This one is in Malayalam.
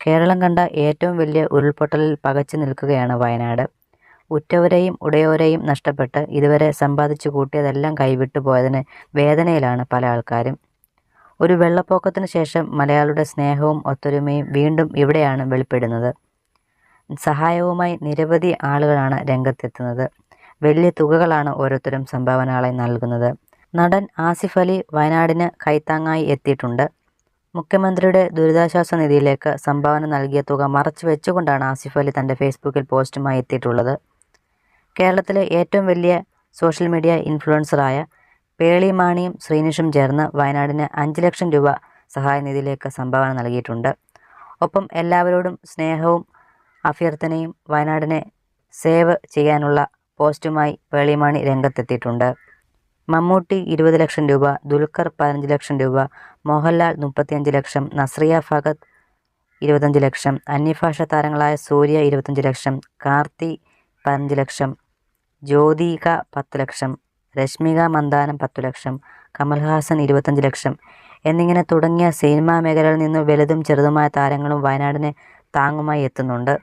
കേരളം കണ്ട ഏറ്റവും വലിയ ഉരുൾപൊട്ടലിൽ പകച്ചു നിൽക്കുകയാണ് വയനാട്. ഉറ്റവരെയും ഉടയവരെയും നഷ്ടപ്പെട്ട് ഇതുവരെ സമ്പാദിച്ചു കൂട്ടിയതെല്ലാം കൈവിട്ടു പോയതിന് വേദനയിലാണ് പല ആൾക്കാരും. ഒരു വെള്ളപ്പൊക്കത്തിന് ശേഷം മലയാളിയുടെ സ്നേഹവും ഒത്തൊരുമയും വീണ്ടും ഇവിടെയാണ് വെളിപ്പെടുന്നത്. സഹായവുമായി നിരവധി ആളുകളാണ് രംഗത്തെത്തുന്നത്. വലിയ തുകകളാണ് ഓരോരുത്തരും സംഭാവനകളായി നൽകുന്നത്. നടൻ ആസിഫ് അലി വയനാടിന് കൈത്താങ്ങായി എത്തിയിട്ടുണ്ട്. മുഖ്യമന്ത്രിയുടെ ദുരിതാശ്വാസ നിധിയിലേക്ക് സംഭാവന നൽകിയ തുക മറച്ചു വെച്ചുകൊണ്ടാണ് ആസിഫ് അലി തന്റെ ഫേസ്ബുക്കിൽ പോസ്റ്റുമായി എത്തിയിട്ടുള്ളത്. കേരളത്തിലെ ഏറ്റവും വലിയ സോഷ്യൽ മീഡിയ ഇൻഫ്ലുവൻസറായ പേളി മാണിയും ശ്രീനിഷും ചേർന്ന് വയനാടിന് അഞ്ച് ലക്ഷം രൂപ സഹായനിധിയിലേക്ക് സംഭാവന നൽകിയിട്ടുണ്ട്. ഒപ്പം എല്ലാവരോടും സ്നേഹവും അഭ്യർത്ഥനയും വയനാടിനെ സേവ് ചെയ്യാനുള്ള പോസ്റ്റുമായി പേളിമാണി രംഗത്തെത്തിയിട്ടുണ്ട്. മമ്മൂട്ടി ഇരുപത് ലക്ഷം രൂപ, ദുൽഖർ പതിനഞ്ച് ലക്ഷം രൂപ, മോഹൻലാൽ മുപ്പത്തിയഞ്ച് ലക്ഷം, നസ്രിയ ഫഹദ് ഇരുപത്തഞ്ച് ലക്ഷം, അന്യഭാഷ താരങ്ങളായ സൂര്യ ഇരുപത്തഞ്ച് ലക്ഷം, കാർത്തി പതിനഞ്ച് ലക്ഷം, ജ്യോതിക പത്ത് ലക്ഷം, രശ്മിക മന്ദാനം പത്തു ലക്ഷം, കമൽഹാസൻ ഇരുപത്തഞ്ച് ലക്ഷം എന്നിങ്ങനെ തുടങ്ങിയ സിനിമാ മേഖലയിൽ നിന്നും വലുതും ചെറുതുമായ താരങ്ങളും വയനാടിനെ താങ്ങുമായി എത്തുന്നുണ്ട്.